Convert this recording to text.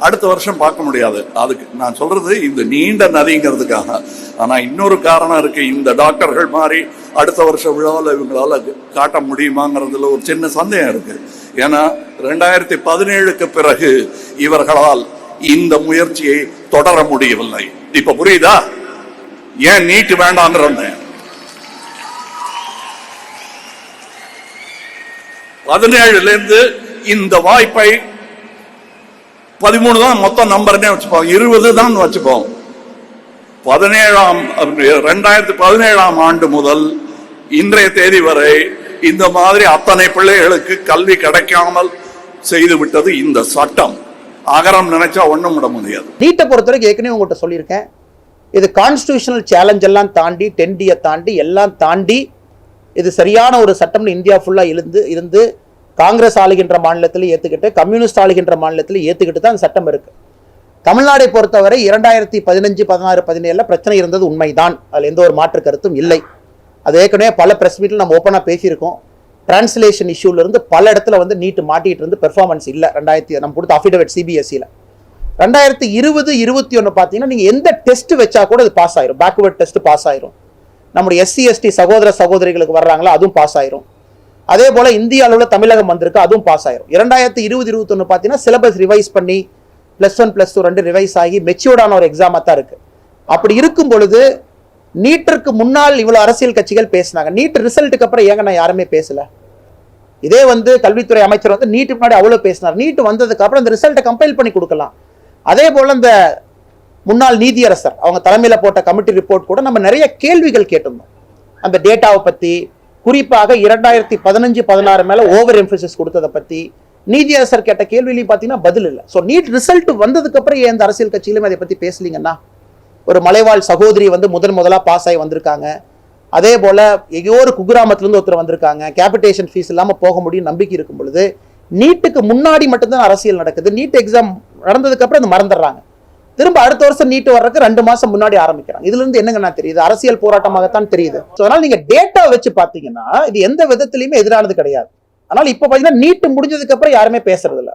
அடுத்த வருஷம் பார்க்க முடியாது. அதுக்கு நான் சொல்றது இந்த நீண்ட நதிங்கிறதுக்காக. ஆனா இன்னொரு காரணம் இருக்கு. இந்த டாக்டர்கள் மாதிரி அடுத்த வருஷம் விழாவில் இவங்களால காட்ட முடியுமாங்கிறதுல ஒரு சின்ன சந்தேகம் இருக்கு. ஏன்னா ரெண்டாயிரத்தி பதினேழுக்கு பிறகு இவர்களால் இந்த முயற்சியை தொடர முடியவில்லை. இப்ப புரியுதா? ஏன் நீட்டு வேண்டாம்னு பதினேழுல இருந்து இந்த வாய்ப்பை பதிமூணு தான் மொத்தம் நம்பர்னே வச்சுப்போம் இருபது தான் வச்சுப்போம் பதினேழாம் ரெண்டாயிரத்தி பதினேழாம் ஆண்டு முதல் இன்றைய தேதி வரை இந்த மாதிரி அத்தனை பிள்ளைகளுக்கு கல்வி கிடைக்காமல் செய்து விட்டது இந்த சட்டம். அகரம் நினைச்சா ஒண்ணும் விட முடியாது. நீட்டை பொறுத்தவரைக்கும் ஏற்கனவே உங்கள்கிட்ட சொல்லியிருக்கேன். இது கான்ஸ்டியூஷனல் சேலஞ்ச் எல்லாம் தாண்டி டென்டியை தாண்டி எல்லாம் தாண்டி இது சரியான ஒரு சட்டம்னு இந்தியா ஃபுல்லாக இருந்து இருந்து காங்கிரஸ் ஆளுகின்ற மாநிலத்தில் ஏற்றுக்கிட்டு கம்யூனிஸ்ட் ஆளுகின்ற மாநிலத்தில் ஏற்றுக்கிட்டு தான் சட்டம் இருக்குது தமிழ்நாடை பொறுத்தவரை இரண்டாயிரத்தி பதினஞ்சு பதினாறு பதினேழில் பிரச்சனை இருந்தது உண்மைதான். அதில் எந்த ஒரு மாற்று கருத்தும் இல்லை. அது ஏற்கனவே பல ப்ரெஸ் மீட்டில் நம்ம ஓப்பனாக பேசியிருக்கோம். டிரான்ஸ்லேஷன் இஷ்யூலேருந்து பல இடத்துல வந்து நீட்டு மாட்டிகிட்டு இருந்து பெர்ஃபார்மன்ஸ் இல்லை. ரெண்டாயிரத்தி நம்ம கொடுத்த அஃபிடவிட் சிபிஎஸ்சியில் ரெண்டாயிரத்தி இருபது இருபத்தி ஒன்று பார்த்தீங்கன்னா நீங்கள் எந்த டெஸ்ட் வச்சா கூட அது பாஸ் ஆயிரும். பேக்வேர்ட் டெஸ்ட் பாஸ் ஆயிரும். நம்முடைய எஸ்சி எஸ்டி சகோதர சகோதரிகளுக்கு வர்றாங்களா அதுவும் பாஸ் ஆயிரும். அதே போல் இந்திய அளவில் தமிழகம் வந்திருக்கு அதுவும் பாஸ் ஆயிரும். இரண்டாயிரத்தி இருபது இருபத்தொன்று பார்த்தீங்கன்னா சிலபஸ் ரிவைஸ் பண்ணி ப்ளஸ் ஒன் ப்ளஸ் டூ ரெண்டு ரிவைஸ் ஆகி மெச்சூர்டான ஒரு எக்ஸாமாக தான் இருக்குது அப்படி இருக்கும் பொழுது நீட்டிற்கு முன்னால் இவ்வளோ அரசியல் கட்சிகள் பேசினாங்க. நீட் ரிசல்ட்டுக்கு அப்புறம் ஏங்க நான் யாருமே பேசலை? இதே வந்து கல்வித்துறை அமைச்சர் வந்து நீட்டு முன்னாடி அவ்வளோ பேசினார். நீட்டு வந்ததுக்கு அப்புறம் இந்த ரிசல்ட்டை கம்பைல் பண்ணி கொடுக்கலாம். அதே போல் இந்த முன்னாள் நீதியரசர் அவங்க தலைமையில் போட்ட கமிட்டி ரிப்போர்ட் கூட நம்ம நிறைய கேள்விகள் கேட்டிருந்தோம். அந்த டேட்டாவை பற்றி குறிப்பாக இரண்டாயிரத்தி பதினஞ்சு பதினாறு மேல ஓவர் எம்பசிஸ் கொடுத்ததை பத்தி நீதியரசர் கேட்ட கேள்வியிலையும் பார்த்தீங்கன்னா பதில் இல்லை. ஸோ நீட் ரிசல்ட் வந்ததுக்கு அப்புறம் ஏன் இந்த அரசியல் கட்சியிலும் அதை பத்தி பேசலீங்கன்னா? ஒரு மலைவாழ் சகோதரி வந்து முதன் முதலாக பாஸ் ஆகி வந்திருக்காங்க. அதே போல எங்கேயோ ஒரு குக்கிராமத்துலேருந்து ஒருத்தர் வந்திருக்காங்க. கேபிட்டேஷன் ஃபீஸ் இல்லாமல் போக முடியும் நம்பிக்கை இருக்கும் பொழுது நீட்டுக்கு முன்னாடி மட்டும்தான் அரசியல் நடக்குது. நீட் எக்ஸாம் நடந்ததுக்கு அப்புறம் அது மறந்துடுறாங்க. திரும்ப அடுத்த வருஷம் நீட்டு வர்றதுக்கு ரெண்டு மாசம் முன்னாடி ஆரம்பிக்கிறாங்க. இதுல இருந்து என்னங்க தெரியுது? அரசியல் போராட்டமாகத்தான் தெரியுது. ஸோ அதனால நீங்க டேட்டா வச்சு பாத்தீங்கன்னா இது எந்த விதத்திலயுமே எதிரானது கிடையாது. அதனால இப்ப பாத்தீங்கன்னா நீட்டு முடிஞ்சதுக்கு அப்புறம் யாருமே பேசுறது இல்ல